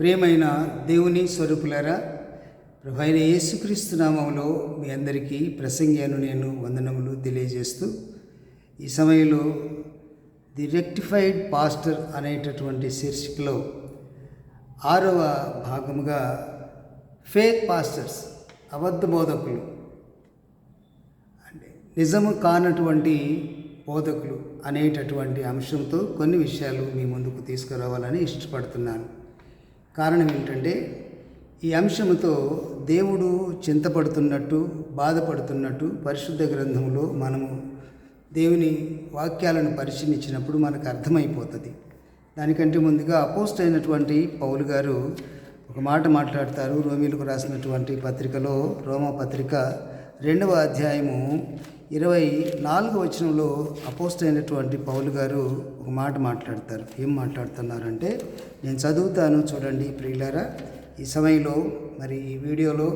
ప్రియమైన దేవుని స్వరూపులారా ప్రభైన యేసుక్రీస్తు నామంలో మీ అందరికీ ప్రసంగాను నేను వందనములు తెలియజేస్తూ ఈ సమయంలో ది రెక్టిఫైడ్ పాస్టర్ అనేటటువంటి శీర్షికలో ఆరవ భాగముగా ఫేక్ పాస్టర్స్ అబద్ధ బోధకులు అంటే నిజము కానటువంటి బోధకులు అనేటటువంటి అంశంతో కొన్ని విషయాలు మీ ముందుకు తీసుకురావాలని ఇష్టపడుతున్నాను. కారణం ఏంటంటే ఈ అంశంతో దేవుడు చింతపడుతున్నట్టు బాధపడుతున్నట్టు పరిశుద్ధ గ్రంథంలో మనము దేవుని వాక్యాలను పరిశీలించినప్పుడు మనకు అర్థమైపోతుంది. దానికంటే ముందుగా అపోస్ట్ అయినటువంటి పౌలు గారు ఒక మాట మాట్లాడతారు. రోమిలకు రాసినటువంటి పత్రికలో రోమా పత్రిక రెండవ అధ్యాయము ఇరవై నాలుగు వచనంలో అపోస్ట్ అయినటువంటి పౌలు గారు ఒక మాట మాట్లాడతారు. ఏం మాట్లాడుతున్నారంటే నేను చదువుతాను చూడండి ప్రియులారా ఈ సమయంలో మరి ఈ వీడియోలో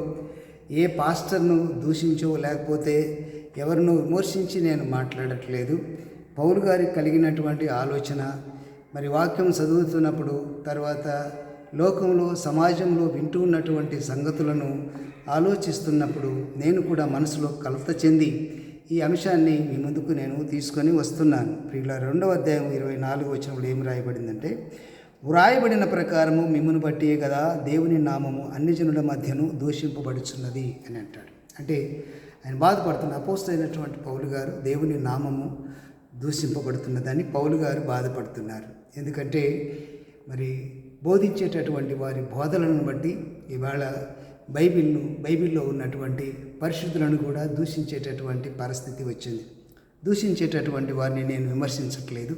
ఏ పాస్టర్ను దూషించో లేకపోతే ఎవరినో విమర్శించి నేను మాట్లాడట్లేదు. పౌలు గారికి కలిగినటువంటి ఆలోచన మరి వాక్యం చదువుతున్నప్పుడు తర్వాత లోకంలో సమాజంలో వింటూ ఉన్నటువంటి సంగతులను ఆలోచిస్తున్నప్పుడు నేను కూడా మనసులో కలత చెంది ఈ అంశాన్ని మీ ముందుకు నేను తీసుకొని వస్తున్నాను. ప్రియుల రెండవ అధ్యాయం ఇరవై నాలుగు వచ్చినప్పుడు ఏం రాయబడిందంటే వ్రాయబడిన ప్రకారము మిమ్మును బట్టియే కదా దేవుని నామము అన్ని జనుల మధ్యను దూషింపబడుచున్నది అని అంటాడు. అంటే ఆయన బాధపడుతున్న అపోస్ట్ అయినటువంటి పౌలు గారు దేవుని నామము దూషింపబడుతున్నదని పౌలు గారు బాధపడుతున్నారు. ఎందుకంటే మరి బోధించేటటువంటి వారి బోధలను బట్టి ఇవాళ బైబిల్ను బైబిల్లో ఉన్నటువంటి పరిశుద్ధులను కూడా దూషించేటటువంటి పరిస్థితి వచ్చింది. దూషించేటటువంటి వారిని నేను విమర్శించట్లేదు.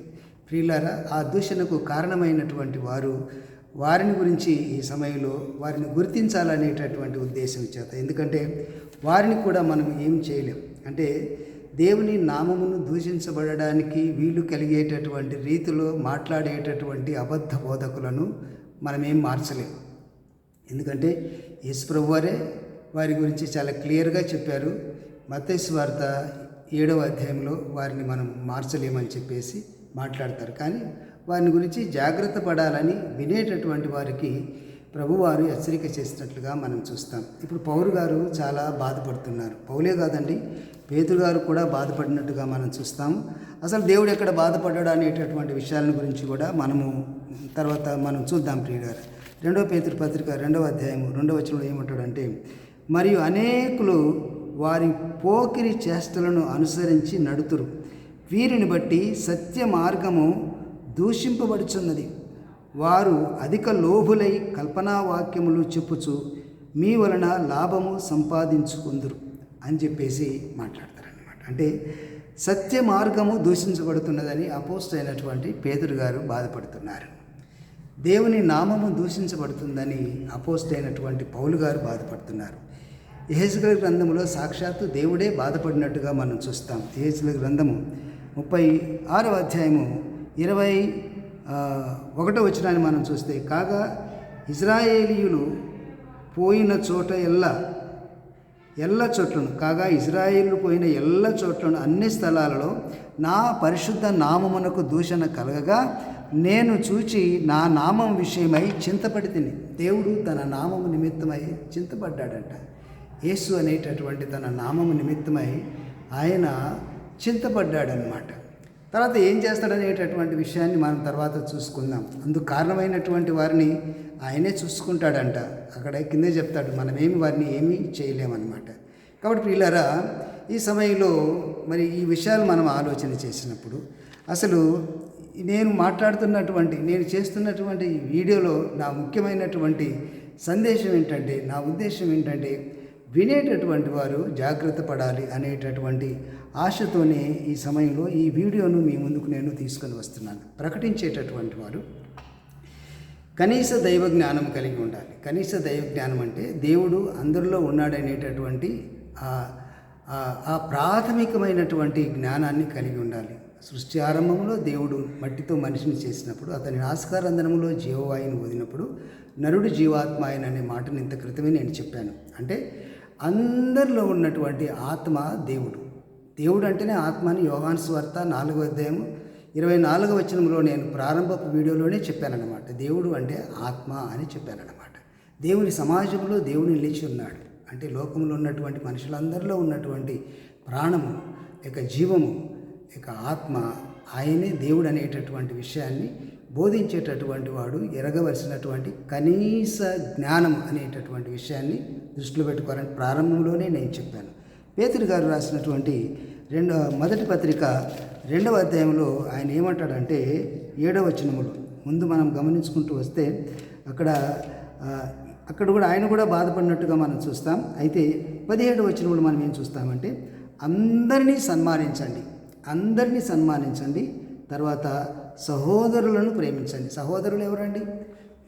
ప్రియులారా ఆ దూషణకు కారణమైనటువంటి వారు వారిని గురించి ఈ సమయంలో వారిని గుర్తించాలనేటటువంటి ఉద్దేశం చేత. ఎందుకంటే వారిని కూడా మనం ఏం చేయలేం. అంటే దేవుని నామమును దూషించబడడానికి వీలు కలిగేటటువంటి రీతిలో మాట్లాడేటటువంటి అబద్ధ బోధకులను మనమేం మార్చలేము మార్చలేం. ఎందుకంటే యేసుప్రభు వారే వారి గురించి చాలా క్లియర్గా చెప్పారు. మతేసు వార్త ఏడవ అధ్యాయంలో వారిని మనం మార్చలేమని చెప్పేసి మాట్లాడతారు. కానీ వారిని గురించి జాగ్రత్త పడాలని వినేటటువంటి వారికి ప్రభువారు హెచ్చరిక చేసినట్లుగా మనం చూస్తాం. ఇప్పుడు పౌరు గారు చాలా బాధపడుతున్నారు. పౌలే కాదండి పేతురు గారు కూడా బాధపడినట్టుగా మనం చూస్తాము అసలు దేవుడు ఎక్కడ బాధపడ్డాడు అనేటటువంటి విషయాల గురించి కూడా మనము తర్వాత మనం చూద్దాం ప్రియుడు గారు రెండవ పేతురు పత్రిక రెండవ అధ్యాయము రెండవ వచనంలో ఏమంటాడంటే మరియు అనేకులు వారి పోకిరి చేష్టలను అనుసరించి నడుతురు. వీరిని బట్టి సత్య మార్గము దూషింపబడుచున్నది. వారు అధిక లోభులై కల్పనా వాక్యములు చెప్పుచు మీ వలన లాభము సంపాదించుకుందురు. అని చెప్పేసి మాట్లాడతారనమాట అంటే సత్య మార్గము దూషించబడుతున్నదని అపోస్ట్ అయినటువంటి పేదరు గారు బాధపడుతున్నారు. దేవుని నామము దూషించబడుతుందని అపోస్ట్ అయినటువంటి పౌలు గారు బాధపడుతున్నారు. ఎహెజ్గల గ్రంథంలో సాక్షాత్తు దేవుడే బాధపడినట్టుగా మనం చూస్తాం. ఎహెజ్గల గ్రంథము ముప్పై ఆరవ అధ్యాయము ఇరవై ఒకటో వచ్చినాన్ని మనం చూస్తే కాగా ఇజ్రాయేలీయులు పోయిన చోట ఎల్లా ఎల్ల చోట్లను కాగా ఇజ్రాయేళ్ళు పోయిన ఎల్ల చోట్లను అన్ని స్థలాలలో నా పరిశుద్ధ నామమునకు దూషణ కలగగా నేను చూచి నా నామం విషయమై చింతపడి తిని. దేవుడు తన నామము నిమిత్తమై చింతపడ్డాడంట. యేసు అనేటటువంటి తన నామము నిమిత్తమై ఆయన చింతపడ్డాడనమాట తర్వాత ఏం చేస్తాడనేటటువంటి విషయాన్ని మనం తర్వాత చూసుకుందాం. అందుకు కారణమైనటువంటి వారిని ఆయనే చూసుకుంటాడంట. అక్కడ కిందే చెప్తాడు మనమేమి వారిని ఏమీ చేయలేమన్నమాట. కాబట్టి పిల్లరా ఈ సమయంలో మరి ఈ విషయాలు మనం ఆలోచన చేసినప్పుడు అసలు నేను మాట్లాడుతున్నటువంటి నేను చేస్తున్నటువంటి ఈ వీడియోలో నా ముఖ్యమైనటువంటి సందేశం ఏంటంటే నా ఉద్దేశం ఏంటంటే వినేటటువంటి వారు జాగ్రత్త పడాలి అనేటటువంటి ఆశతోనే ఈ సమయంలో ఈ వీడియోను మీ ముందుకు నేను తీసుకొని వస్తున్నాను. ప్రకటించేటటువంటి వారు కనీస దైవ జ్ఞానం కలిగి ఉండాలి. కనీస దైవ జ్ఞానం అంటే దేవుడు అందరిలో ఉన్నాడనేటటువంటి ఆ ప్రాథమికమైనటువంటి జ్ఞానాన్ని కలిగి ఉండాలి. సృష్టి ఆరంభంలో దేవుడు మట్టితో మనిషిని చేసినప్పుడు అతని ఆస్కారంధనములో జీవవాయుని వదిలినప్పుడు నరుడు జీవాత్మ ఆయన అనే మాటను ఇంత క్రితమే నేను చెప్పాను. అంటే అందరిలో ఉన్నటువంటి ఆత్మ దేవుడు. దేవుడు అంటేనే ఆత్మ అని యోగాన్ స్వార్త నాలుగో అధ్యాయం ఇరవై నాలుగవ వచనంలో నేను ప్రారంభపు వీడియోలోనే చెప్పానన్నమాట. దేవుడు అంటే ఆత్మ అని చెప్పానన్నమాట. దేవుని సమాజంలో దేవుడు నిలిచి ఉన్నాడు. అంటే లోకంలో ఉన్నటువంటి మనుషులందరిలో ఉన్నటువంటి ప్రాణము ఇక జీవము ఇక ఆత్మ ఆయనే దేవుడు అనేటటువంటి విషయాన్ని బోధించేటటువంటి వాడు ఎరగవలసినటువంటి కనీస జ్ఞానం అనేటటువంటి విషయాన్ని దృష్టిలో పెట్టుకోవాలని ప్రారంభంలోనే నేను చెప్పాను. పేతురు గారు రాసినటువంటి రెండవ మొదటి పత్రిక రెండవ అధ్యాయంలో ఆయన ఏమంటాడంటే ఏడవ వచనములు. ముందు మనం గమనించుకుంటూ వస్తే అక్కడ అక్కడ కూడా ఆయన కూడా బాధపడినట్టుగా మనం చూస్తాం. అయితే పదిహేడు వచనములు మనం ఏం చూస్తామంటే అందరినీ సన్మానించండి. అందరినీ సన్మానించండి. తర్వాత సహోదరులను ప్రేమించండి. సహోదరులు ఎవరండి?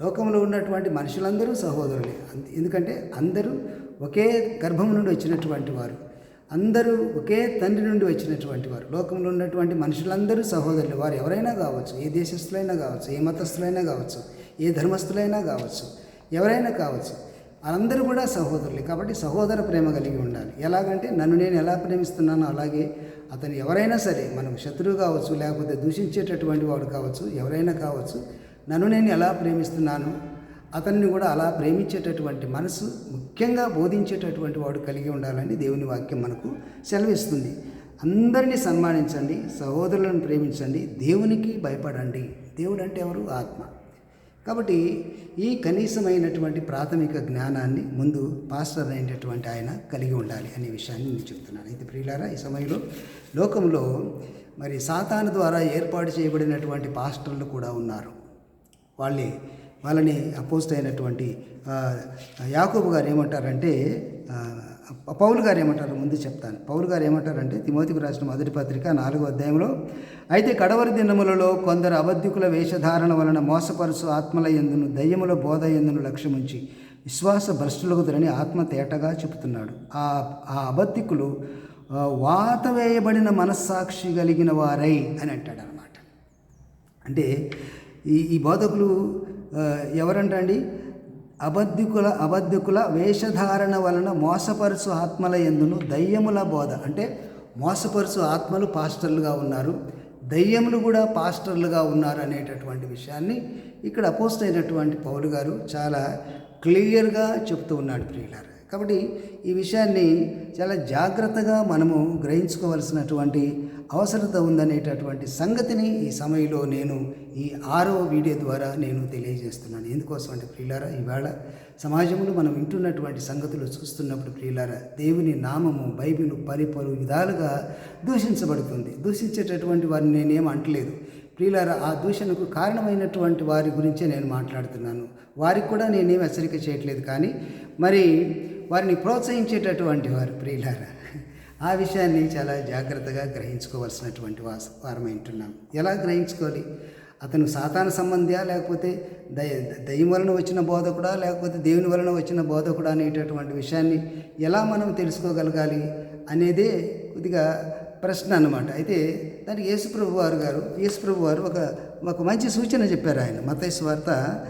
లోకంలో ఉన్నటువంటి మనుషులందరూ సహోదరులే. ఎందుకంటే అందరూ ఒకే గర్భం నుండి వచ్చినటువంటి వారు. అందరూ ఒకే తండ్రి నుండి వచ్చినటువంటి వారు. లోకంలో ఉన్నటువంటి మనుషులందరూ సహోదరులు. వారు ఎవరైనా కావచ్చు. ఏ దేశస్థులైనా కావచ్చు. ఏ మతస్థులైనా కావచ్చు. ఏ ధర్మస్థులైనా కావచ్చు. ఎవరైనా కావచ్చు. అందరూ కూడా సహోదరులే. కాబట్టి సహోదర ప్రేమ కలిగి ఉండాలి. ఎలాగంటే నన్ను నేను ఎలా ప్రేమిస్తున్నానో అలాగే అతను ఎవరైనా సరే మనం శత్రువు కావచ్చు లేకపోతే దూషించేటటువంటి వాడు కావచ్చు ఎవరైనా కావచ్చు నన్ను నేను ఎలా ప్రేమిస్తున్నాను? అతన్ని కూడా అలా ప్రేమించేటటువంటి మనసు ముఖ్యంగా బోధించేటటువంటి వాడు కలిగి ఉండాలని దేవుని వాక్యం మనకు సెలవిస్తుంది. అందరినీ సన్మానించండి సహోదరులను ప్రేమించండి దేవునికి భయపడండి. దేవుడు అంటే ఎవరు? ఆత్మ. కాబట్టి ఈ కనీసమైనటువంటి ప్రాథమిక జ్ఞానాన్ని ముందు పాస్టర్ అయినటువంటి ఆయన కలిగి ఉండాలి అనే విషయాన్ని నేను చెప్తున్నాను. అయితే ప్రియులారా ఈ సమయంలో లోకంలో మరి సాతాను ద్వారా ఏర్పాటు చేయబడినటువంటి పాస్టర్లు కూడా ఉన్నారు. వాళ్ళే వాళ్ళని అపోస్ట్ అయినటువంటి యాకూబు యాకోబు గారు ఏమంటారంటే పౌలు గారు ఏమంటారు ముందు చెప్తాను. పౌలు గారు ఏమంటారంటే తిమోతికి రాసిన మొదటి పత్రిక నాలుగో అధ్యాయంలో అయితే కడవరి దినములలో కొందరు అబద్ధికుల వేషధారణ వలన మోసపరుసు ఆత్మల ఎందును దయ్యముల బోధ ఎందును లక్ష్యముంచి విశ్వాస భ్రష్టులగుదరని ఆత్మ తేటగా చెబుతున్నాడు. ఆ ఆ అబద్ధికులు వాత వేయబడిన మనస్సాక్షి కలిగిన వారై అని అంటాడు అనమాట అంటే ఈ ఈ బోధకులు ఎవరంటండి? అబద్ధికుల అబద్ధికుల వేషధారణ వలన మోసపరుచు ఆత్మల ఎందును దయ్యముల బోధ. అంటే మోసపరుచు ఆత్మలు పాస్టర్లుగా ఉన్నారు. దయ్యములు కూడా పాస్టర్లుగా ఉన్నారు అనేటటువంటి విషయాన్ని ఇక్కడ అపోస్ట్ అయినటువంటి పౌలు గారు చాలా క్లియర్గా చెప్తూ ఉన్నాడు ప్రియులారు. కాబట్టి ఈ విషయాన్ని చాలా జాగ్రత్తగా మనము గ్రహించుకోవలసినటువంటి అవసరత ఉందనేటటువంటి సంగతిని ఈ సమయంలో నేను ఈ ఆరో వీడియో ద్వారా నేను తెలియజేస్తున్నాను. ఎందుకోసం అంటే ప్రియులారా ఇవాళ సమాజంలో మనం వింటున్నటువంటి సంగతులు చూస్తున్నప్పుడు ప్రియులారా దేవుని నామము బైబిల్ పలు పలు విధాలుగా దూషించబడుతుంది. దూషించేటటువంటి వారిని నేనేం అంటలేదు. ప్రియులారా ఆ దూషణకు కారణమైనటువంటి వారి గురించే నేను మాట్లాడుతున్నాను. వారికి కూడా నేనేం హెచ్చరిక చేయట్లేదు కానీ మరి వారిని ప్రోత్సహించేటటువంటి వారు ప్రియులారా. ఆ విషయాన్ని చాలా జాగ్రత్తగా గ్రహించుకోవాల్సినటువంటి వాస వారమై ఉంటున్నాం ఎలా గ్రహించుకోవాలి? అతను సాతాన సంబంధియా? లేకపోతే దయ దయ్యం వలన వచ్చిన బోధకుడా? లేకపోతే దేవుని వలన వచ్చిన బోధకుడా? అనేటటువంటి విషయాన్ని ఎలా మనం తెలుసుకోగలగాలి అనేదే కొద్దిగా ప్రశ్న అనమాట అయితే దానికి యేసుప్రభు వారు గారు యేసుప్రభు వారు ఒక ఒక మంచి సూచన చెప్పారు ఆయన. మతేశ్వార్త వార్త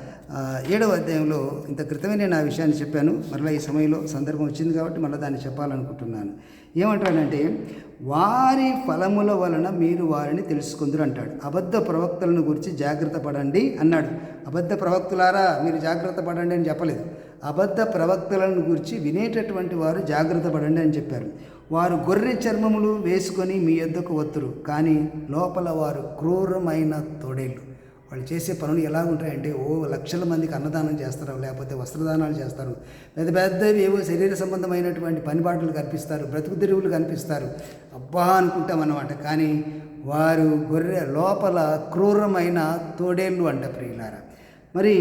ఏడవ అధ్యాయంలో ఇంత క్రితమే నేను ఆ విషయాన్ని చెప్పాను. మరలా ఈ సమయంలో సందర్భం వచ్చింది కాబట్టి మళ్ళీ దాన్ని చెప్పాలనుకుంటున్నాను. ఏమంటాడంటే వారి ఫలముల వలన మీరు వారిని తెలుసుకుందరు అంటాడు. అబద్ధ ప్రవక్తలను గురించి జాగ్రత్త పడండి అన్నాడు. అబద్ధ ప్రవక్తులారా మీరు జాగ్రత్త పడండి అని చెప్పలేదు. అబద్ధ ప్రవక్తలను గురించి వినేటటువంటి వారు జాగ్రత్త పడండి అని చెప్పారు. వారు గొర్రె చర్మములు వేసుకొని మీ యొద్దకు వత్తురు కానీ లోపల వారు క్రూరమైన తోడేళ్ళు. వాళ్ళు చేసే పనులు ఎలా ఉంటాయంటే ఓ లక్షల మందికి అన్నదానం చేస్తారు లేకపోతే వస్త్రదానాలు చేస్తారు. పెద్ద పెద్దవి ఏవో శరీర సంబంధమైనటువంటి పనిపాట్లు కనిపిస్తారు బ్రతుకు తెరువులు కనిపిస్తారు. అబ్బా అనుకుంటాం అన్నమాట కానీ వారు గొర్రె లోపల క్రూరమైన తోడేళ్ళు అంట ప్రియులారా. మరి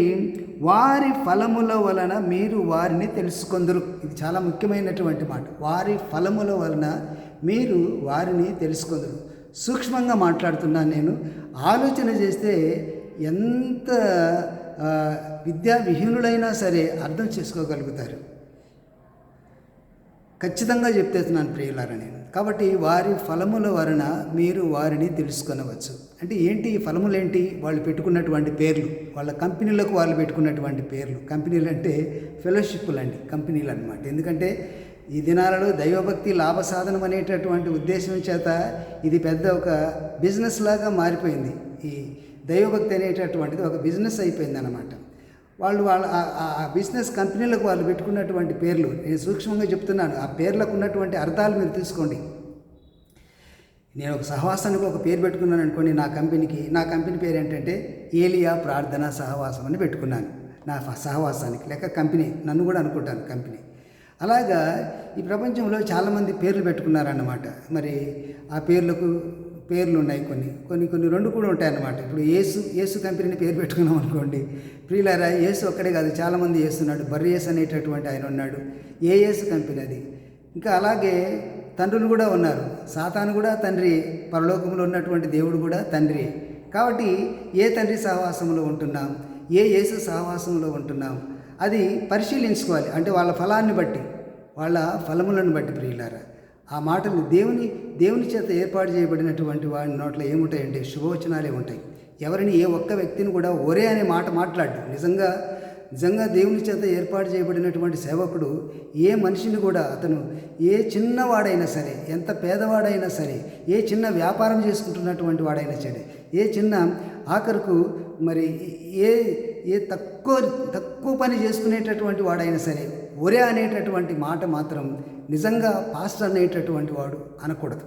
వారి ఫలముల వలన మీరు వారిని తెలుసుకొందరు. ఇది చాలా ముఖ్యమైనటువంటి మాట. వారి ఫలముల వలన మీరు వారిని తెలుసుకొందరు. సూక్ష్మంగా మాట్లాడుతున్నాను నేను. ఆలోచన చేస్తే ఎంత విద్యా విహీనులైనా సరే అర్థం చేసుకోగలుగుతారు. ఖచ్చితంగా చెప్తేస్తున్నాను ప్రియులారా నేను. కాబట్టి వారి ఫలముల వలన మీరు వారిని తెలుసుకొనవచ్చు. అంటే ఏంటి ఈ ఫలములు ఏంటి వాళ్ళు పెట్టుకున్నటువంటి పేర్లు. వాళ్ళ కంపెనీలకు వాళ్ళు పెట్టుకున్నటువంటి పేర్లు. కంపెనీలు అంటే ఫెలోషిప్లు అండి కంపెనీలు అనమాట ఎందుకంటే ఈ దినాలలో దైవభక్తి లాభ సాధనం అనేటటువంటి ఉద్దేశం చేత ఇది పెద్ద ఒక బిజినెస్ లాగా మారిపోయింది. ఈ దైవభక్తి అనేటటువంటిది ఒక బిజినెస్ అయిపోయింది అనమాట వాళ్ళు వాళ్ళ ఆ- బిజినెస్ కంపెనీలకు వాళ్ళు పెట్టుకున్నటువంటి పేర్లు నేను సూక్ష్మంగా చెప్తున్నాను ఆ పేర్లకు ఉన్నటువంటి అర్థాలు మీరు తీసుకోండి నేను ఒక సహవాసానికి ఒక పేరు పెట్టుకున్నాను అనుకోండి నా కంపెనీకి నా కంపెనీ పేరు ఏంటంటే ఏలియా ప్రార్థన సహవాసం అని పెట్టుకున్నాను. నా సహవాసానికి లేక కంపెనీ నన్ను కూడా అనుకుంటాను కంపెనీ. అలాగా ఈ ప్రపంచంలో చాలామంది పేర్లు పెట్టుకున్నారన్నమాట. మరి ఆ పేర్లకు పేర్లు ఉన్నాయి కొన్ని. కొన్ని కొన్ని రెండు కూడా ఉంటాయి అన్నమాట ఇప్పుడు యేసు ఏసు కంపెనీని పేరు పెట్టుకున్నాం అనుకోండి. ప్రియులారా ఏసు ఒక్కడే కాదు చాలామంది చేస్తున్నాడు బర్రియేసు అనేటటువంటి ఆయన ఉన్నాడు. ఏ యేసు కంపెనీ అది? ఇంకా అలాగే తండ్రులు కూడా ఉన్నారు. సాతాను కూడా తండ్రి పరలోకంలో ఉన్నటువంటి దేవుడు కూడా తండ్రి. కాబట్టి ఏ తండ్రి సహవాసంలో ఉంటున్నాం? ఏ యేసు సహవాసంలో ఉంటున్నాం? అది పరిశీలించుకోవాలి. అంటే వాళ్ళ ఫలాన్ని బట్టి వాళ్ళ ఫలములను బట్టి ప్రియులారా. ఆ మాటలు దేవుని దేవుని చేత ఏర్పాటు చేయబడినటువంటి వాడి నోట్లో ఏముంటాయంటే శుభవచనాలే ఉంటాయి. ఎవరిని ఏ ఒక్క వ్యక్తిని కూడా ఒరే అనే మాట మాట్లాడు నిజంగా నిజంగా దేవుని చేత ఏర్పాటు చేయబడినటువంటి సేవకుడు ఏ మనిషిని కూడా అతను ఏ చిన్నవాడైనా సరే ఎంత పేదవాడైనా సరే ఏ చిన్న వ్యాపారం చేసుకుంటున్నటువంటి వాడైనా సరే ఏ చిన్న ఆఖరుకు మరి ఏ ఏ తక్కువ తక్కువ పని చేసుకునేటటువంటి వాడైనా సరే ఒరే అనేటటువంటి మాట మాత్రం నిజంగా పాస్టర్ అనేటటువంటి వాడు అనకూడదు.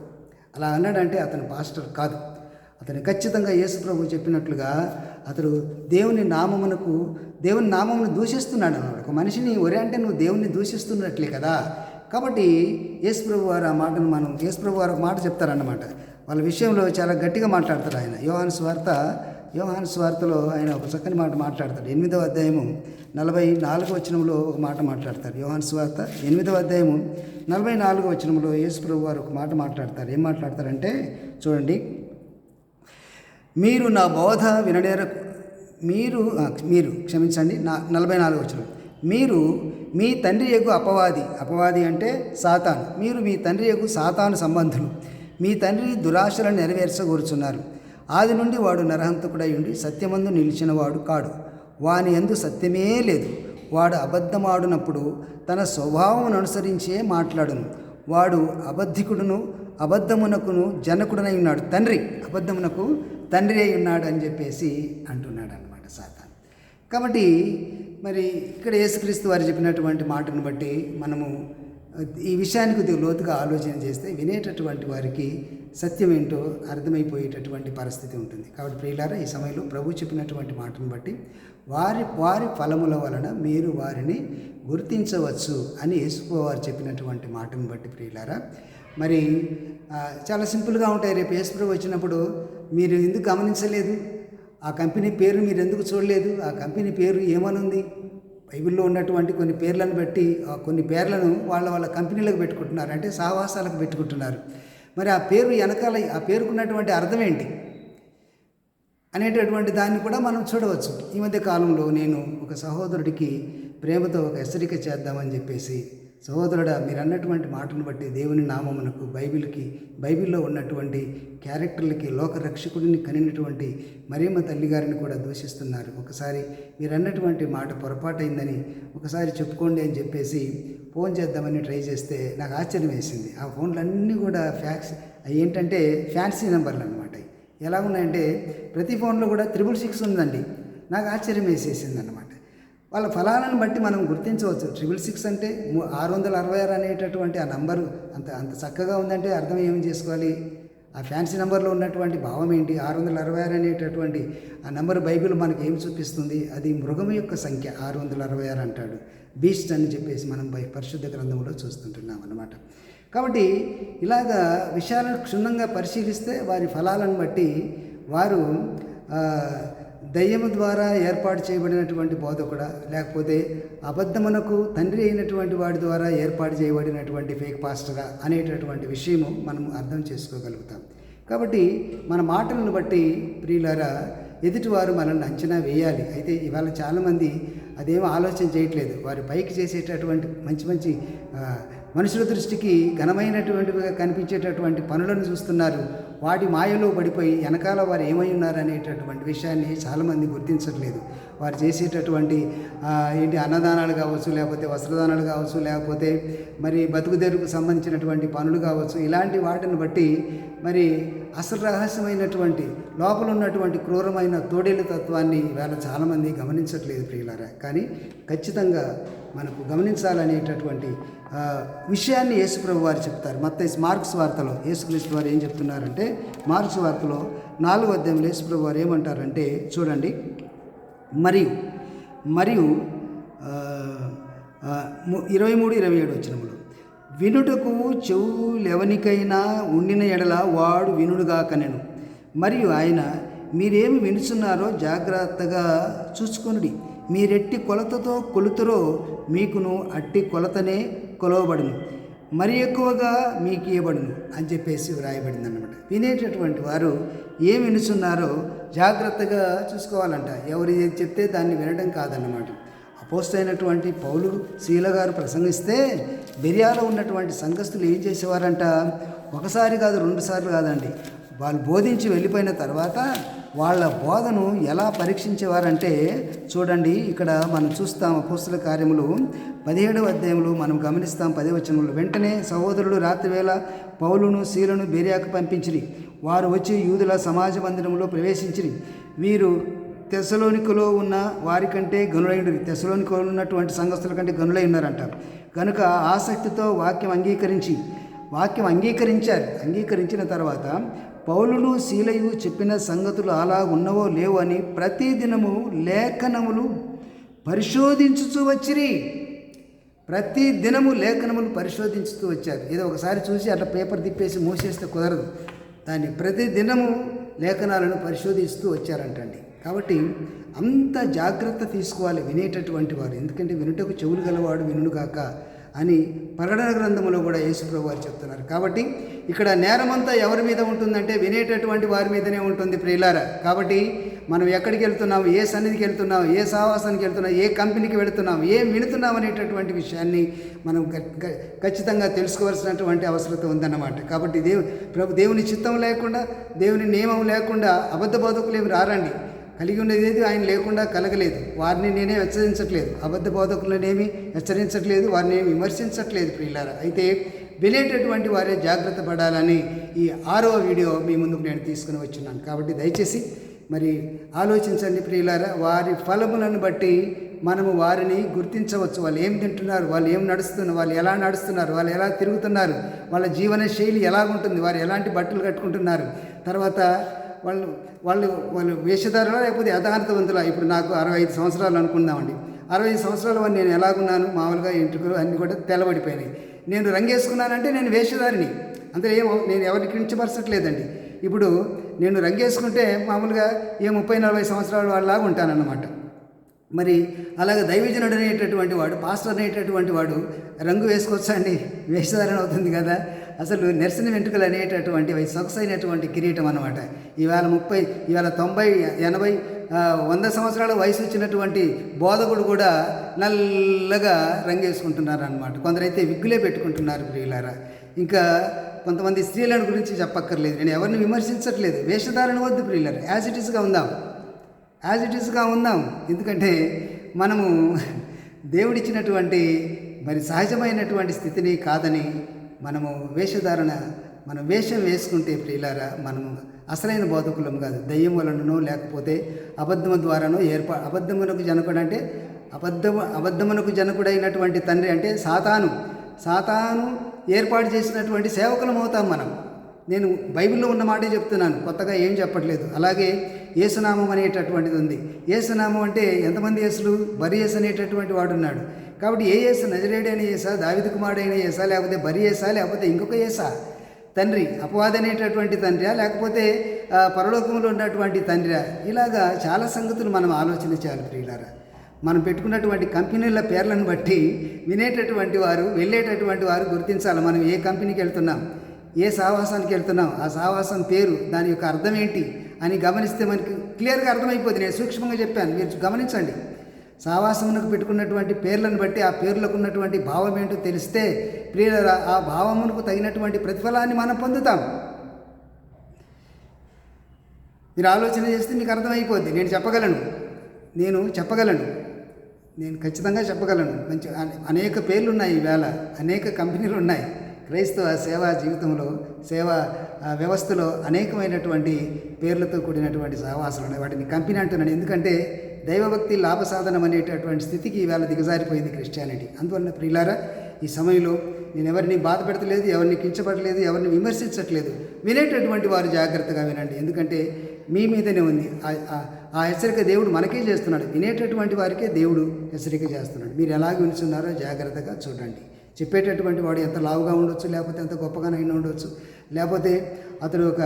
అలా అన్నాడంటే అతను పాస్టర్ కాదు. అతను ఖచ్చితంగా యేసుప్రభు చెప్పినట్లుగా అతడు దేవుని నామమునకు దేవుని నామమును దూషిస్తున్నాడు అన్నాడు. ఒక మనిషిని ఒరే అంటే నువ్వు దేవుణ్ణి దూషిస్తున్నట్లే కదా. కాబట్టి యేసుప్రభు వారు ఆ మాటను మనం యేసుప్రభు వారు మాట చెప్తారన్నమాట. వాళ్ళ విషయంలో చాలా గట్టిగా మాట్లాడతారు ఆయన. యోహాను స్వార్త యోహాను స్వార్తలో ఆయన ఒక చక్కని మాట మాట్లాడతాడు. ఎనిమిదవ అధ్యాయము నలభై నాలుగు వచనంలో ఒక మాట మాట్లాడతారు యోహాను స్వార్త ఎనిమిదవ అధ్యాయము నలభై నాలుగు వచనంలో యేసుప్రభు వారు ఒక మాట మాట్లాడతారు. ఏం మాట్లాడతారంటే చూడండి. మీరు నా బోధ వినడేర మీరు మీరు క్షమించండి నా నలభై నాలుగు వచనం. మీరు మీ తండ్రి యొక్క అపవాది. అపవాది అంటే సాతాను. మీరు మీ తండ్రి యొక్క సాతాను సంబంధులు. మీ తండ్రి దురాశలను నెరవేర్చగూరుచున్నారు. ఆది నుండి వాడు నరహంతకుడై ఉండి సత్యమందు నిలిచినవాడు కాడు. వాని ఎందు సత్యమే లేదు. వాడు అబద్ధమాడునప్పుడు తన స్వభావం అనుసరించే మాట్లాడును. వాడు అబద్ధికుడును అబద్ధమునకును జనకుడనై ఉన్నాడు. తండ్రి అబద్ధమునకు తండ్రి అయి ఉన్నాడు అని చెప్పేసి అంటున్నాడు అనమాట సాతాన్. కాబట్టి మరి ఇక్కడ యేసుక్రీస్తు వారు చెప్పినటువంటి మాటను బట్టి మనము ఈ విషయాన్ని కొద్దిగా లోతుగా ఆలోచన చేస్తే వినేటటువంటి వారికి సత్యం ఏంటో అర్థమైపోయేటటువంటి పరిస్థితి ఉంటుంది. కాబట్టి ప్రియులారా ఈ సమయంలో ప్రభు చెప్పినటువంటి మాటను బట్టి వారి వారి ఫలముల వలన మీరు వారిని గుర్తించవచ్చు అని యేసువారు చెప్పినటువంటి మాటను బట్టి ప్రియులారా మరి చాలా సింపుల్గా ఉంటాయి. రేపు యేసుప్రభు వచ్చినప్పుడు మీరు ఎందుకు గమనించలేదు? ఆ కంపెనీ పేరు మీరు ఎందుకు చూడలేదు? ఆ కంపెనీ పేరు ఏమనుంది? బైబిల్లో ఉన్నటువంటి కొన్ని పేర్లను బట్టి ఆ కొన్ని పేర్లను వాళ్ళ వాళ్ళ కంపెనీలకు పెట్టుకుంటున్నారు. అంటే సహవాసాలకు పెట్టుకుంటున్నారు. మరి ఆ పేరు వెనకాల ఆ పేరుకున్నటువంటి అర్థం ఏంటి? అనేటటువంటి దాన్ని కూడా మనం చూడవచ్చు. ఈ మధ్య కాలంలో నేను ఒక సహోదరుడికి ప్రేమతో ఒక హెచ్చరిక చేద్దామని చెప్పేసి సహోదరుడా మీరు అన్నటువంటి మాటను బట్టి దేవుని నామమునకు బైబిల్కి బైబిల్లో ఉన్నటువంటి క్యారెక్టర్లకి లోక రక్షకుడిని కనినటువంటి మరియమ్మ తల్లి గారిని కూడా దూషిస్తున్నారు. ఒకసారి మీరు అన్నటువంటి మాట పొరపాటైందని ఒకసారి చెప్పుకోండి అని చెప్పేసి ఫోన్ చేద్దామని ట్రై చేస్తే నాకు ఆశ్చర్యం వేసింది. ఆ ఫోన్లన్నీ కూడా ఫ్యాక్స్ అవి ఏంటంటే ఫ్యాన్సీ నెంబర్లు అనమాట ఎలా ఉన్నాయంటే ప్రతి ఫోన్లో కూడా త్రిబుల్ సిక్స్ ఉందండి. నాకు ఆశ్చర్యం వేసేసింది అనమాట వాళ్ళ ఫలాలను బట్టి మనం గుర్తించవచ్చు. ట్రిపుల్ సిక్స్ అంటే ఆరు వందల అరవై ఆరు అనేటటువంటి ఆ నంబరు అంత అంత చక్కగా ఉందంటే అర్థం ఏం చేసుకోవాలి? ఆ ఫ్యాన్సీ నెంబర్లో ఉన్నటువంటి భావం ఏంటి? ఆరు వందల అరవై ఆరు అనేటటువంటి ఆ నెంబర్ బైబిల్ మనకు ఏం చూపిస్తుంది? అది మృగం యొక్క సంఖ్య ఆరు వందల అరవై ఆరు అంటాడు. బీస్ట్ అని చెప్పేసి మనం బై పరిశుద్ధ గ్రంథంలో చూస్తుంటున్నాం అన్నమాట. కాబట్టి ఇలాగా విషయాలను క్షుణ్ణంగా పరిశీలిస్తే వారి ఫలాలను బట్టి వారు దయ్యము ద్వారా ఏర్పాటు చేయబడినటువంటి బోధకుడ లేకపోతే అబద్ధమునకు తండ్రి అయినటువంటి వాడి ద్వారా ఏర్పాటు చేయబడినటువంటి ఫేక్ పాస్టరా అనేటటువంటి విషయము మనం అర్థం చేసుకోగలుగుతాం. కాబట్టి మన మాటలను బట్టి ప్రియులారా ఎదుటివారు మనల్ని అంచనా వేయాలి. అయితే ఇవాళ చాలామంది అదేమో ఆలోచన చేయట్లేదు. వారి పైకి చేసేటటువంటి మంచి మంచి మనుషుల దృష్టికి ఘనమైనటువంటివిగా కనిపించేటటువంటి పనులను చూస్తున్నారు. వాటి మాయలో పడిపోయి వెనకాల వారు ఏమై ఉన్నారనేటటువంటి విషయాన్ని చాలామంది గుర్తించట్లేదు. వారు చేసేటటువంటి ఏంటి అన్నదానాలు కావచ్చు లేకపోతే వస్త్రదానాలు కావచ్చు లేకపోతే మరి బతుకుదెరుకు సంబంధించినటువంటి పనులు కావచ్చు ఇలాంటి వాటిని బట్టి మరి అసలు రహస్యమైనటువంటి లోపల ఉన్నటువంటి క్రూరమైన తోడేలు తత్వాన్ని ఇవాళ చాలామంది గమనించట్లేదు ప్రియులారా. కానీ ఖచ్చితంగా మనకు గమనించాలనేటటువంటి విషయాన్ని యేసుప్రభు వారు చెప్తారు. మత్త మార్క్స్ వార్తలో యేసుక్రీస్తు వారు ఏం చెప్తున్నారంటే మార్క్స్ వార్తలో నాలుగో అధ్యాయంలో యేసుప్రభు వారు ఏమంటారంటే చూడండి. మరియు మరియు ఇరవై మూడు ఇరవై ఏడు వచ్చినములు వినుటకు చెవులెవనికైనా ఉండిన ఎడల వాడు వినుడుగాకనెను మరియు ఆయన మీరేమి వినుచున్నారో జాగ్రత్తగా చూసుకొనుడి మీరెట్టి కొలతతో కొలుతురో మీకును అట్టి కొలతనే కొలవబడును. మరి ఎక్కువగా మీకు ఇవ్వబడును అని చెప్పేసి వ్రాయబడింది అనమాట వినేటటువంటి వారు ఏం వినుచున్నారో జాగ్రత్తగా చూసుకోవాలంట. ఎవరు ఏది చెప్తే దాన్ని వినడం కాదన్నమాట. అపోస్తైనటువంటి పౌలు శీల గారు ప్రసంగిస్తే బెరియాలో ఉన్నటువంటి సంఘస్థులు ఏం చేసేవారంట? ఒకసారి కాదు రెండు సార్లు కాదండి. వాళ్ళు బోధించి వెళ్ళిపోయిన తర్వాత వాళ్ళ బోధను ఎలా పరీక్షించేవారంటే చూడండి ఇక్కడ మనం చూస్తాం అపోస్తుల కార్యములు పదిహేడవ అధ్యాయంలో మనం గమనిస్తాం పదే వచనంలో వెంటనే సహోదరులు రాత్రివేళ పౌలును శీలను బేరియాకు పంపించిరి. వారు వచ్చి యూదుల సమాజ మందిరంలో ప్రవేశించిరి. వీరు తెసలోనికలో ఉన్న వారికంటే గనులైనవి తెసలోనికలో ఉన్నటువంటి సంఘస్థుల కంటే గనులై ఉన్నారంట. కనుక ఆసక్తితో వాక్యం అంగీకరించి వాక్యం అంగీకరించారు. అంగీకరించిన తర్వాత పౌలును శీలయు చెప్పిన సంగతులు అలా ఉన్నవో లేవో అని ప్రతిదినము లేఖనములు పరిశోధించుతూ వచ్చిరి. ప్రతి దినము లేఖనములు పరిశోధించుతూ వచ్చారు. ఏదో ఒకసారి చూసి అట్లా పేపర్ తిప్పేసి మూసేస్తే కుదరదు. దాన్ని ప్రతిదినము లేఖనాలను పరిశోధిస్తూ వచ్చారంటండి. కాబట్టి అంత జాగ్రత్త తీసుకోవాలి వినేటటువంటి వారు. ఎందుకంటే వినుటకు చెవులు గలవాడు వినుగాక అని ప్రకటన గ్రంథంలో కూడా యేసుప్రభు వారు చెప్తున్నారు. కాబట్టి ఇక్కడ నేరమంతా ఎవరి మీద ఉంటుందంటే వినేటటువంటి వారి మీదనే ఉంటుంది ప్రియులారా. కాబట్టి మనం ఎక్కడికి వెళ్తున్నాం ఏ సన్నిధికి వెళ్తున్నాం ఏ సహవాసానికి వెళ్తున్నాం ఏ కంపెనీకి వెళుతున్నాం ఏం వినుతున్నాం అనేటటువంటి విషయాన్ని మనం ఖచ్చితంగా తెలుసుకోవాల్సినటువంటి అవసరత ఉందన్నమాట. కాబట్టి దేవు ప్రభు దేవుని చిత్తం లేకుండా దేవుని నియమం లేకుండా అబద్ధ బోధకులు ఏమి రారండి. కలిగి ఉండేది ఏది? ఆయన లేకుండా కలగలేదు. వారిని నేనే హెచ్చరించట్లేదు. అబద్ధ బోధకులనేమి హెచ్చరించట్లేదు వారిని ఏమి విమర్శించట్లేదు ప్రియులారా. అయితే వినేటటువంటి వారే జాగ్రత్త పడాలని ఈ ఆరో వీడియో మీ ముందుకు నేను తీసుకుని వచ్చినాను కాబట్టి దయచేసి మరి ఆలోచించండి ప్రియులారా వారి ఫలములను బట్టి మనము వారిని గుర్తించవచ్చు. వాళ్ళు ఏం తింటున్నారు వాళ్ళు ఏం నడుస్తున్నారు వాళ్ళు ఎలా నడుస్తున్నారు వాళ్ళు ఎలా తిరుగుతున్నారు వాళ్ళ జీవన శైలి ఎలాగుంటుంది వారు ఎలాంటి బట్టలు కట్టుకుంటున్నారు. తర్వాత వాళ్ళు వాళ్ళు వాళ్ళు వేషధారులా లేకపోతే యథార్థవంతులా? ఇప్పుడు నాకు అరవై ఐదు సంవత్సరాలు అనుకుందామండి. అరవై ఐదు సంవత్సరాల వల్ల నేను ఎలాగున్నాను? మామూలుగా ఇంటికలు అన్నీ కూడా తెల్లబడిపోయినాయి. నేను రంగేసుకున్నానంటే నేను వేషధారిని. అందులో ఏమో నేను ఎవరికి కించపరచట్లేదండి. ఇప్పుడు నేను రంగేసుకుంటే మామూలుగా ఏ ముప్పై నలభై సంవత్సరాల వాళ్ళలాగా ఉంటానన్నమాట. మరి అలాగే దైవజనుడు అనేటటువంటి వాడు పాస్టర్ అనేటటువంటి వాడు రంగు వేసుకోవచ్చా అండి వేషధారణ అవుతుంది కదా. అసలు నెరసిన వెంట్రుకలు అనేటటువంటివి సొగసైనటువంటి కిరీటం అనమాట ఇవాళ ముప్పై ఇవాళ తొంభై ఎనభై వంద సంవత్సరాల వయసు వచ్చినటువంటి బోధకుడు కూడా నల్లగా రంగేసుకుంటున్నారు అనమాట కొందరైతే విగ్గులే పెట్టుకుంటున్నారు ప్రియులారా. ఇంకా కొంతమంది స్త్రీలను గురించి చెప్పక్కర్లేదు. నేను ఎవరిని విమర్శించట్లేదు. వేషధారణ వద్దు ప్రియులారా. యాజ్ ఇట్ ఈస్గా ఉందాం. యాజ్ ఇట్ ఈస్గా ఉందాం. ఎందుకంటే మనము దేవుడిచ్చినటువంటి మరి సహజమైనటువంటి స్థితిని కాదని మనము వేషధారణ మనం వేషం వేసుకుంటే ప్రియులారా మనము అసలైన బోధకులం కాదు. దయ్యం వలననో లేకపోతే అబద్ధము ద్వారానో ఏర్పా అబద్ధమునకు జనకుడు అంటే అబద్ధము అబద్ధమునకు జనకుడైనటువంటి తండ్రి అంటే సాతాను. సాతాను ఏర్పాటు చేసినటువంటి సేవకులం అవుతాం మనం. నేను బైబిల్లో ఉన్న మాటే చెప్తున్నాను. కొత్తగా ఏం చెప్పట్లేదు. అలాగే ఏసునామం అనేటటువంటిది ఉంది. ఏసునామం అంటే ఎంతమంది యేసులు? బరియేసు అనేటటువంటి వాడు ఉన్నాడు. కాబట్టి ఏ యేసు నజరేడైన యేసా దావిద కుమారుడైన యేసా లేకపోతే బరి యేసా లేకపోతే ఇంకొక యేసా? తండ్రి అపవాద అనేటటువంటి తండ్రియా లేకపోతే పరలోకంలో ఉన్నటువంటి తండ్రియా ఇలాగా చాలా సంగతులు మనం ఆలోచించాలి ప్రియులారా. మనం పెట్టుకున్నటువంటి కంపెనీల పేర్లను బట్టి వినేటటువంటి వారు వెళ్ళేటటువంటి వారు గుర్తించాలి. మనం ఏ కంపెనీకి వెళ్తున్నాం? ఏ సావాసానికి వెళ్తున్నాం? ఆ సావాసం పేరు దాని యొక్క అర్థం ఏంటి అని గమనిస్తే మనకి క్లియర్గా అర్థమైపోతుంది. నేను సూక్ష్మంగా చెప్పాను. మీరు గమనించండి. సావాసమునకు పెట్టుకున్నటువంటి పేర్లను బట్టి ఆ పేర్లకు ఉన్నటువంటి భావం ఏంటో తెలిస్తే ప్రియులరా ఆ భావమునకు తగినటువంటి ప్రతిఫలాన్ని మనం పొందుతాం. మీరు ఆలోచన చేస్తే మీకు అర్థమైపోద్ది. నేను చెప్పగలను. నేను చెప్పగలను. నేను ఖచ్చితంగా చెప్పగలను. మంచి అనేక పేర్లు ఉన్నాయి ఈవేళ అనేక కంపెనీలు ఉన్నాయి క్రైస్తవ సేవా జీవితంలో సేవా వ్యవస్థలో అనేకమైనటువంటి పేర్లతో కూడినటువంటి సహవాసాలు ఉన్నాయి వాటిని కంపెనీ అంటున్నాను. ఎందుకంటే దైవభక్తి లాభ సాధనం అనేటటువంటి స్థితికి ఈవేళ దిగజారిపోయింది క్రిస్టియానిటీ. అందువలన ప్రియులారా ఈ సమయంలో నేను ఎవరిని బాధ పెడతలేదు ఎవరిని కించపడలేదు ఎవరిని విమర్శించట్లేదు వినేటటువంటి వారు జాగ్రత్తగా వినండి. ఎందుకంటే మీ మీదనే ఉంది. ఆ- హెచ్చరిక దేవుడు మనకే చేస్తున్నాడు. వినేటటువంటి వారికే దేవుడు హెచ్చరిక చేస్తున్నాడు. మీరు ఎలాగ వినిస్తున్నారో జాగ్రత్తగా చూడండి. చెప్పేటటువంటి వాడు ఎంత లావుగా ఉండొచ్చు లేకపోతే ఎంత గొప్పగానైనా ఉండొచ్చు. లేకపోతే అతడు ఒక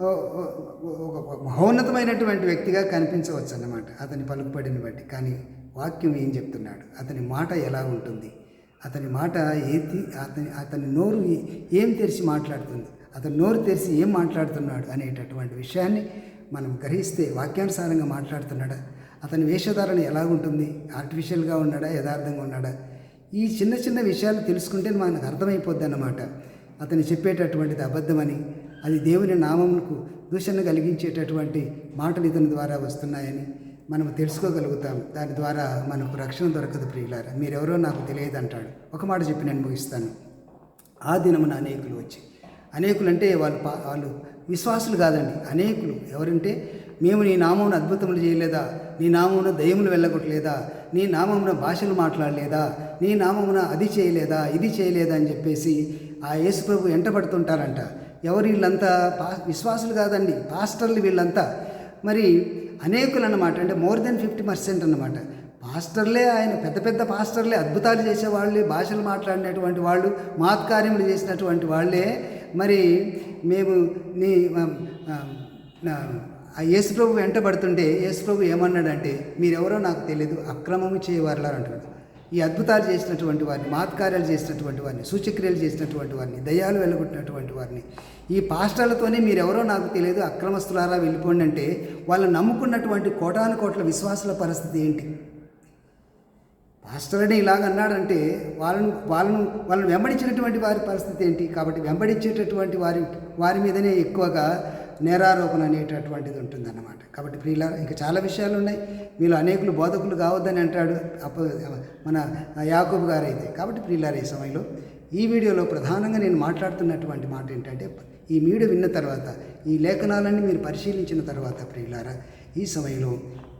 ఒక మహోన్నతమైనటువంటి వ్యక్తిగా కనిపించవచ్చు అన్నమాట అతని పలుకుబడిని బట్టి. కానీ వాక్యం ఏం చెప్తున్నాడు? అతని మాట ఎలా ఉంటుంది? అతని మాట ఏది అతని అతని నోరు ఏం తెరిచి మాట్లాడుతుంది? అతని నోరు తెరిచి ఏం మాట్లాడుతున్నాడు అనేటటువంటి విషయాన్ని మనం గ్రహిస్తే వాక్యానుసారంగా మాట్లాడుతున్నాడా? అతని వేషధారణ ఎలా ఉంటుంది? ఆర్టిఫిషియల్గా ఉన్నాడా? యథార్థంగా ఉన్నాడా? ఈ చిన్న చిన్న విషయాలు తెలుసుకుంటే మనకు అర్థమైపోద్ది అన్నమాట అతను చెప్పేటటువంటిది అబద్ధమని అది దేవుని నామంకు దూషణ కలిగించేటటువంటి మాటలు ఇతని ద్వారా వస్తున్నాయని మనం తెలుసుకోగలుగుతాం. దాని ద్వారా మనకు రక్షణ దొరకదు ప్రియులారా. మీరెవరో నాకు తెలియదు అంటాడు ఒక మాట చెప్పి నేను ముగిస్తాను. ఆ దినమున అనేకులు వచ్చి అనేకులు అంటే వాళ్ళు పా వాళ్ళు విశ్వాసులు కాదండి అనేకులు. ఎవరంటే మేము నీ నామమున అద్భుతములు చేయలేదా? నీ నామమున దయ్యములు వెళ్ళగొట్టలేదా? నీ నామమున భాషలు మాట్లాడలేదా? నీ నామమున అది చేయలేదా? ఇది చేయలేదా? అని చెప్పేసి ఆ యేసుప్రభు ఎంటబడుతుంటారంట ఎవరు వీళ్ళంతా? పా విశ్వాసులు కాదండి పాస్టర్లు వీళ్ళంతా. మరి అనేకులు అన్నమాట అంటే మోర్ దెన్ ఫిఫ్టీ పర్సెంట్ అన్నమాట. పాస్టర్లే ఆయన పెద్ద పెద్ద పాస్టర్లే అద్భుతాలు చేసేవాళ్ళే భాషలు మాట్లాడినటువంటి వాళ్ళు మాత్కార్యములు చేసినటువంటి వాళ్ళే. మరి మేము నీ యేసుప్రభు వెంటబడుతుంటే యేసుప్రభు ఏమన్నాడంటే మీరెవరో నాకు తెలియదు అక్రమము చేయవారులారు అంటున్నాడు ఈ అద్భుతాలు చేసినటువంటి వారిని మాత్కార్యాలు చేసినటువంటి వారిని సూచక్రియలు చేసినటువంటి వారిని దయాలు వెళ్ళగొట్టినటువంటి వారిని ఈ పాస్టర్లతోనే మీరెవరో నాకు తెలియదు అక్రమస్తులారా వెళ్ళిపోండి అంటే వాళ్ళు నమ్ముకున్నటువంటి కోటాను కోట్ల విశ్వాసుల పరిస్థితి ఏంటి? పాస్టర్ అని ఇలాగ అన్నాడంటే వాళ్ళను వాళ్ళను వాళ్ళని వెంబడించినటువంటి వారి పరిస్థితి ఏంటి? కాబట్టి వెంబడించేటటువంటి వారి వారి మీదనే ఎక్కువగా నేరారోపణ అనేటటువంటిది ఉంటుందన్నమాట. కాబట్టి ప్రియుల ఇంకా చాలా విషయాలు ఉన్నాయి. వీళ్ళు అనేకులు బోధకులు కావద్దని అంటాడు అప్ప మన యాకూబ్ గారు అయితే కాబట్టి ప్రియులారు ఈ సమయంలో ఈ వీడియోలో ప్రధానంగా నేను మాట్లాడుతున్నటువంటి మాట ఏంటంటే ఈ వీడియో విన్న తర్వాత ఈ లేఖనాలన్నీ మీరు పరిశీలించిన తర్వాత ప్రియులారా ఈ సమయంలో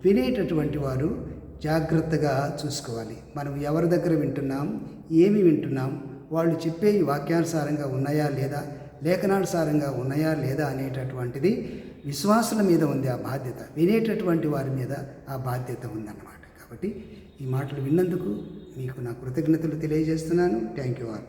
వినేటటువంటి వారు జాగ్రత్తగా చూసుకోవాలి. మనం ఎవరి దగ్గర వింటున్నాం ఏమి వింటున్నాం వాళ్ళు చెప్పే వాక్యానుసారంగా ఉన్నాయా లేదా లేఖనానుసారంగా ఉన్నాయా లేదా అనేటటువంటిది విశ్వాసుల మీద ఉంది ఆ బాధ్యత. వినేటటువంటి వారి మీద ఆ బాధ్యత ఉందన్నమాట. కాబట్టి ఈ మాటలు విన్నందుకు మీకు నా కృతజ్ఞతలు తెలియజేస్తున్నాను. Thank you all.